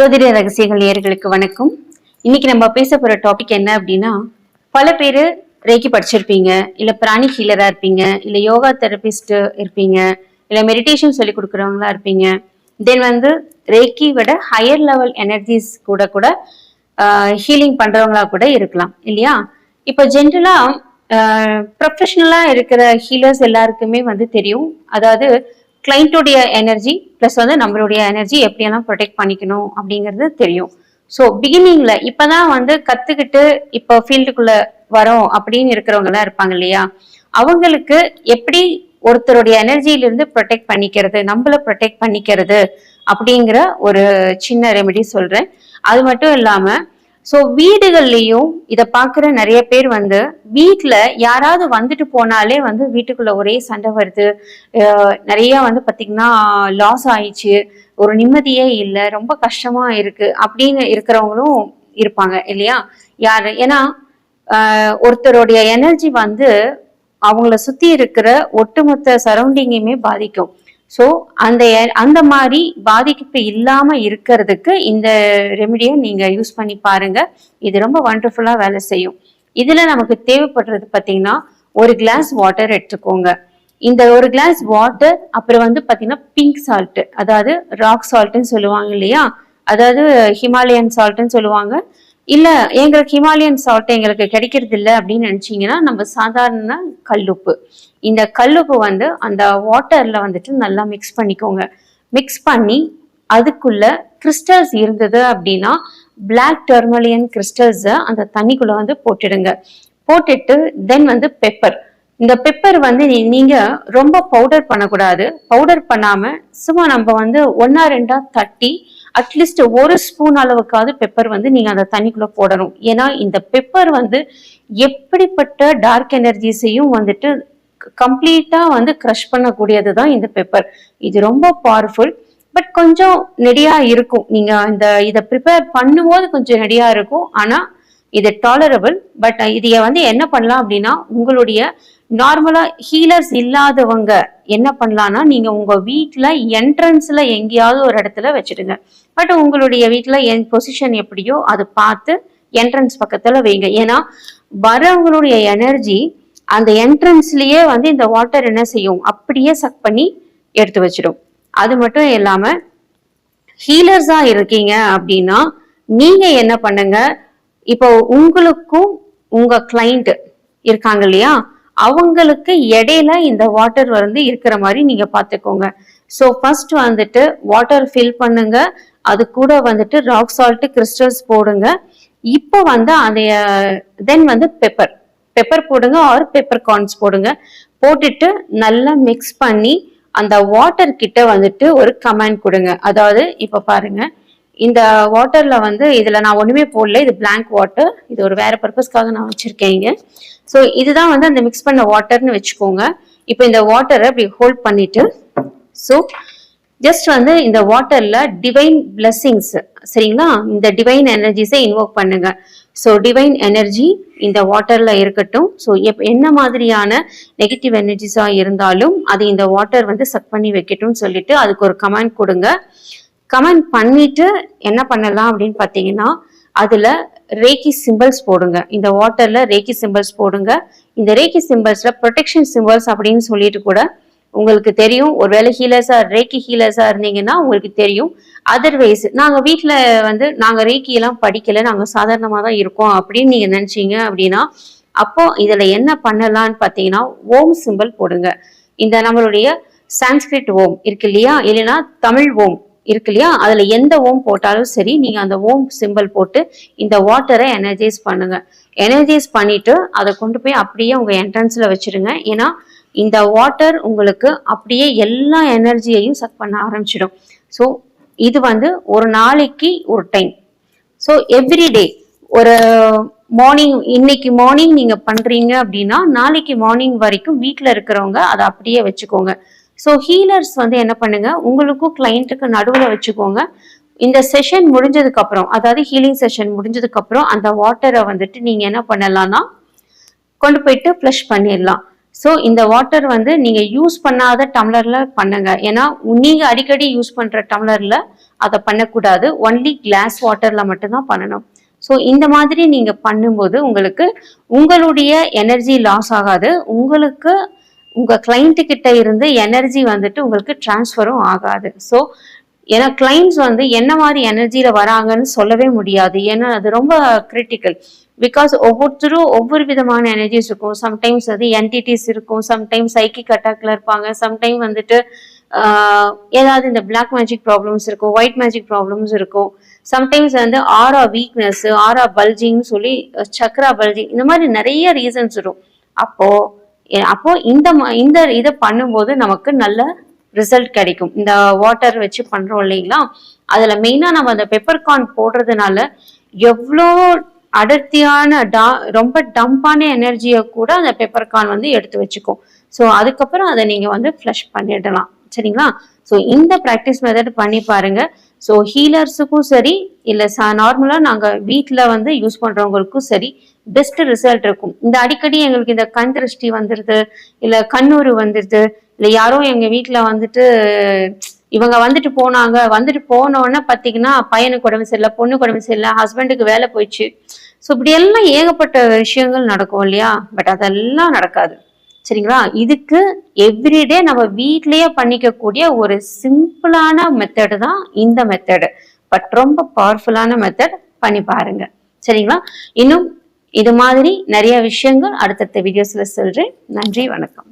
ஜோதிட ரகசியங்கள் நேர்களுக்கு வணக்கம். இன்னைக்கு நம்ம பேச போற டாபிக் என்ன அப்படின்னா பல பேர் ரேக்கி படிச்சிருப்பீங்க இல்ல பிராணி ஹீலரா இருப்பீங்க இல்ல யோகா தெரபிஸ்ட் இருப்பீங்க இல்ல மெடிடேஷன் சொல்லி கொடுக்குறவங்களா இருப்பீங்க. தென் வந்து ரேக்கி விட ஹையர் லெவல் எனர்ஜிஸ் கூட கூட ஹீலிங் பண்றவங்களா கூட இருக்கலாம் இல்லையா? இப்போ ஜென்ரலா ப்ரொஃபஷனலா இருக்கிற ஹீலர்ஸ் எல்லாருக்குமே வந்து தெரியும். அதாவது கிளைண்ட்டுடைய எனர்ஜி ப்ளஸ் வந்து நம்மளுடைய எனர்ஜி எப்படியெல்லாம் ப்ரொடெக்ட் பண்ணிக்கணும் அப்படிங்கிறது தெரியும். ஸோ பிகினிங்ல இப்போதான் வந்து கத்துக்கிட்டு இப்போ ஃபீல்டுக்குள்ள வரோம் அப்படின்னு இருக்கிறவங்க எல்லாம் இருப்பாங்க இல்லையா? அவங்களுக்கு எப்படி ஒருத்தருடைய எனர்ஜியிலிருந்து ப்ரொடெக்ட் பண்ணிக்கிறது நம்மள ப்ரொடெக்ட் பண்ணிக்கிறது அப்படிங்கிற ஒரு சின்ன ரெமெடி சொல்றேன். அது மட்டும் இல்லாமல் ஸோ வீடுகள்லேயும் இதை பார்க்குற நிறைய பேர் வந்து வீட்டில் யாராவது வந்துட்டு போனாலே வந்து வீட்டுக்குள்ள ஒரே சண்டை வருது. நிறையா நிறைய வந்து பார்த்திங்கன்னா லாஸ் ஆயிடுச்சு. ஒரு நிம்மதியே இல்லை. ரொம்ப கஷ்டமாக இருக்குது அப்படின்னு இருக்கிறவங்களும் இருப்பாங்க இல்லையா? யார்? ஏன்னா ஒருத்தருடைய எனர்ஜி வந்து அவங்கள சுற்றி இருக்கிற ஒட்டுமொத்த சரௌண்டிங்கையுமே பாதிக்கும். ஸோ அந்த அந்த மாதிரி பாதிப்பு இல்லாம இருக்கிறதுக்கு இந்த ரெமிடியை நீங்க யூஸ் பண்ணி பாருங்க. இது ரொம்ப வண்டர்ஃபுல்லா வேலை செய்யும். இதுல நமக்கு தேவைப்படுறது பார்த்தீங்கன்னா ஒரு கிளாஸ் வாட்டர் எடுத்துக்கோங்க. இந்த ஒரு கிளாஸ் வாட்டர் அப்புறம் வந்து பார்த்தீங்கன்னா பிங்க் சால்ட் அதாவது ராக் சால்ட்னு சொல்லுவாங்க இல்லையா? அதாவது ஹிமாலயன் சால்ட்னு சொல்லுவாங்க. இல்லை எங்களுக்கு ஹிமாலயன் சால்ட் எங்களுக்கு கிடைக்கிறது இல்லை அப்படின்னு நினச்சிங்கன்னா நம்ம சாதாரண கல்லுப்பு. இந்த கல்லுப்பு வந்து அந்த வாட்டரில் வந்துட்டு நல்லா மிக்ஸ் பண்ணிக்கோங்க. மிக்ஸ் பண்ணி அதுக்குள்ள கிறிஸ்டல்ஸ் இருந்தது அப்படின்னா பிளாக் டெர்மலியன் கிறிஸ்டல்ஸை அந்த தண்ணிக்குள்ளே வந்து போட்டுடுங்க. போட்டுட்டு தென் வந்து பெப்பர் இந்த பெப்பர் வந்து நீங்கள் நீங்க ரொம்ப பவுடர் பண்ணக்கூடாது. பவுடர் பண்ணாம சும்மா நம்ம வந்து ஒன்னா ரெண்டா தட்டி அட்லீஸ்ட் ஒரு ஸ்பூன் அளவுக்காவது பெப்பர் வந்து நீங்க அந்த தண்ணிக்குள்ள போடணும். ஏன்னா இந்த பெப்பர் வந்து எப்படிப்பட்ட டார்க் எனர்ஜிஸையும் வந்துட்டு கம்ப்ளீட்டா வந்து க்ரஷ் பண்ணக்கூடியது தான் இந்த பெப்பர் இது ரொம்ப பவர்ஃபுல் பட் கொஞ்சம் நெடியா இருக்கும். நீங்க இந்த இதை ப்ரிப்பேர் பண்ணும்போது கொஞ்சம் நெடியா இருக்கும். ஆனா இது டாலரபிள் பட் இதைய வந்து என்ன பண்ணலாம் அப்படின்னா உங்களுடைய நார்மலா ஹீலர்ஸ் இல்லாதவங்க என்ன பண்ணலாம்னா நீங்க உங்க வீட்டுல என்ட்ரன்ஸ்ல எங்கேயாவது ஒரு இடத்துல வச்சிடுங்க. பட் உங்களுடைய வீட்டுல என் பொசிஷன் எப்படியோ அது பார்த்து என்ட்ரன்ஸ் பக்கத்துல வைங்க. ஏன்னா வரவங்களுடைய எனர்ஜி அந்த என்ட்ரன்ஸ்லயே வந்து இந்த வாட்டர் என்ன செய்யும்? அப்படியே சக் பண்ணி எடுத்து வச்சிடும். அது மட்டும் இல்லாம ஹீலர்ஸா இருக்கீங்க அப்படின்னா நீங்க என்ன பண்ணுங்க? இப்போ உங்களுக்கும் உங்க கிளைண்ட் இருக்காங்க இல்லையா? அவங்களுக்கு இடையில இந்த வாட்டர் வந்து இருக்கிற மாதிரி நீங்க பாத்துக்கோங்க ஸோ ஃபர்ஸ்ட் வந்துட்டு வாட்டர் ஃபில் பண்ணுங்க. அது கூட வந்துட்டு ராக் சால்ட் கிறிஸ்டல்ஸ் போடுங்க. இப்போ வந்து அதை தென் வந்து பெப்பர் பெப்பர் போடுங்க ஆர் பெப்பர் கார்ன்ஸ் போடுங்க. போட்டுட்டு நல்லா மிக்ஸ் பண்ணி அந்த வாட்டர் கிட்ட வந்துட்டு ஒரு கமெண்ட் கொடுங்க. அதாவது இப்ப பாருங்க. இந்த வாட்டர்ல வந்து இதுல நான் ஒண்ணுமே போடல. இது பிளாங்க் வாட்டர் இது ஒரு வேற பர்பஸ்க்காக நான் வச்சிருக்கேன் இங்க. ஸோ இதுதான் வந்து அந்த மிக்ஸ் பண்ண வாட்டர்னு வச்சுக்கோங்க. இப்போ இந்த வாட்டரை அப்படி ஹோல்ட் பண்ணிட்டு ஸோ ஜஸ்ட் வந்து இந்த வாட்டர்ல டிவைன் பிளஸ்ஸிங்ஸ் சரிங்களா? இந்த டிவைன் எனர்ஜிஸை இன்வோக் பண்ணுங்க. ஸோ டிவைன் எனர்ஜி இந்த வாட்டர்ல இருக்கட்டும். ஸோ எப் என்ன மாதிரியான நெகட்டிவ் எனர்ஜிஸா இருந்தாலும் அது இந்த வாட்டர் வந்து சக் பண்ணி வைக்கட்டும்னு சொல்லிட்டு அதுக்கு ஒரு கமெண்ட் கொடுங்க. கமெண்ட் பண்ணிட்டு என்ன பண்ணலாம் அப்படின்னு பார்த்தீங்கன்னா அதில் ரேக்கி சிம்பிள்ஸ் போடுங்க. இந்த வாட்டரில் ரேக்கி சிம்பிள்ஸ் போடுங்க. இந்த ரேக்கி சிம்பிள்ஸில் ப்ரொடெக்ஷன் சிம்பிள்ஸ் அப்படின்னு சொல்லிட்டு கூட உங்களுக்கு தெரியும். ஒருவேளை ஹீலர்ஸாக ரேக்கி ஹீலர்ஸாக இருந்தீங்கன்னா உங்களுக்கு தெரியும். அதர்வைஸ் நாங்கள் வீட்டில் வந்து நாங்கள் ரேக்கி எல்லாம் நாங்கள் சாதாரணமாக தான் இருக்கோம் அப்படின்னு நீங்கள் நினச்சிங்க அப்படின்னா அப்போ இதில் என்ன பண்ணலான்னு பார்த்தீங்கன்னா ஓம் சிம்பிள் போடுங்க. இந்த நம்மளுடைய சான்ஸ்கிரிட் ஓம் இருக்கு இல்லையா? இல்லைன்னா தமிழ் ஓம். இருக்கு இல்லையா? அதுல எந்த ஓம் போட்டாலும் சரி நீங்க அந்த ஓம் சிம்பிள் போட்டு இந்த வாட்டரை எனர்ஜைஸ் பண்ணுங்க. எனர்ஜைஸ் பண்ணிட்டு அதை கொண்டு போய் அப்படியே உங்க என்ட்ரன்ஸ்ல வச்சிருங்க. ஏன்னா இந்த வாட்டர் உங்களுக்கு அப்படியே எல்லா எனர்ஜியையும் சக் பண்ண ஆரம்பிச்சிடும். ஸோ இது வந்து ஒரு நாளைக்கு ஒரு டைம் ஸோ எவ்ரிடே ஒரு மார்னிங் இன்னைக்கு மார்னிங் நீங்க பண்றீங்க அப்படின்னா நாளைக்கு மார்னிங் வரைக்கும் வீட்டில் இருக்கிறவங்க அதை அப்படியே வச்சுக்கோங்க. ஸோ ஹீலர்ஸ் வந்து என்ன பண்ணுங்க? உங்களுக்கும் கிளைண்ட்டுக்கு நடுவில் வச்சுக்கோங்க. இந்த செஷன் முடிஞ்சதுக்கு அப்புறம் அதாவது ஹீலிங் செஷன் முடிஞ்சதுக்கு அப்புறம் அந்த வாட்டரை வந்துட்டு நீங்க என்ன பண்ணலாம்னா கொண்டு போயிட்டு ஃப்ளஷ் பண்ணிடலாம். ஸோ இந்த வாட்டர் வந்து நீங்கள் யூஸ் பண்ணாத டம்ளரில் பண்ணுங்க. ஏன்னா நீங்கள் அடிக்கடி யூஸ் பண்ணுற டம்ளரில் அதை பண்ணக்கூடாது. ஒன்லி கிளாஸ் வாட்டரில் மட்டும்தான் பண்ணணும். ஸோ இந்த மாதிரி நீங்கள் பண்ணும்போது உங்களுக்கு உங்களுடைய எனர்ஜி லாஸ் ஆகாது. உங்களுக்கு உங்க கிளைண்ட் கிட்ட இருந்து எனர்ஜி வந்துட்டு உங்களுக்கு டிரான்ஸ்ஃபரும் ஆகாது. ஸோ ஏன்னா கிளைண்ட்ஸ் வந்து என்ன மாதிரி எனர்ஜியில வராங்கன்னு சொல்லவே முடியாது. ஏன்னா அது ரொம்ப கிரிட்டிக்கல் பிகாஸ் ஒவ்வொருத்தரும் ஒவ்வொரு விதமான எனர்ஜிஸ் இருக்கும். சம்டைம்ஸ் வந்து என்டிட்டிஸ் இருக்கும். சம்டைம்ஸ் சைக்கிக் அட்டாக்ல இருப்பாங்க. சம்டைம் வந்துட்டு ஏதாவது இந்த பிளாக் மேஜிக் ப்ராப்ளம்ஸ் இருக்கும். ஒயிட் மேஜிக் ப்ராப்ளம்ஸ் இருக்கும். சம்டைம்ஸ் வந்து ஆரா வீக்னஸ் ஆரா பல்ஜிங்னு சொல்லி சக்ரா பல்ஜிங் இந்த மாதிரி நிறைய ரீசன்ஸ் இருக்கும் அப்போது அப்போ இந்த ம- இந்த இதை பண்ணும்போது நமக்கு நல்ல ரிசல்ட் கிடைக்கும். இந்த வாட்டர் வச்சு பண்றோம் இல்லைங்களா? அதுல மெயினா நம்ம அந்த பெப்பர்கார்ன் போடுறதுனால எவ்வளோ அடர்த்தியான டா ரொம்ப டம்பான எனர்ஜியை கூட அந்த பெப்பர்கார்ன் வந்து எடுத்து வச்சுக்கும். ஸோ அதுக்கப்புறம் அதை நீங்க வந்து ஃப்ளஷ் பண்ணிடலாம். சரிங்களா? ஸோ இந்த ப்ராக்டிஸ் மெத்தட் பண்ணி பாருங்க. ஸோ ஹீலர்ஸுக்கும் சரி இல்லை ச நார்மலாக நாங்கள் வீட்டில் வந்து யூஸ் பண்ணுறவங்களுக்கும் சரி பெஸ்ட் ரிசல்ட் இருக்கும். இந்த அடிக்கடி எங்களுக்கு இந்த கண் திருஷ்டி வந்துடுது இல்லை கண்ணூறு வந்துடுது இல்லை யாரோ எங்கள் வீட்டில் வந்துட்டு இவங்க வந்துட்டு போனாங்க வந்துட்டு போன உடனே பார்த்தீங்கன்னா பையனுக்கு உடம்பு சரியில்லை பொண்ணுக்கு உடம்பு சரியில்லை ஹஸ்பண்டுக்கு வேலை போயிடுச்சு. ஸோ இப்படி எல்லாம் ஏகப்பட்ட விஷயங்கள் நடக்கும் இல்லையா? பட் அதெல்லாம் நடக்காது. சரிங்களா? இதுக்கு எவ்ரிடே நம்ம வீட்லயே பண்ணிக்கக்கூடிய ஒரு சிம்பிளான மெத்தடு தான் இந்த மெத்தடு பட் ரொம்ப பவர்ஃபுல்லான மெத்தட் பண்ணி பாருங்க. சரிங்களா? இன்னும் இது மாதிரி நிறைய விஷயங்கள் அடுத்தடுத்த வீடியோஸ்ல சொல்றேன். நன்றி வணக்கம்.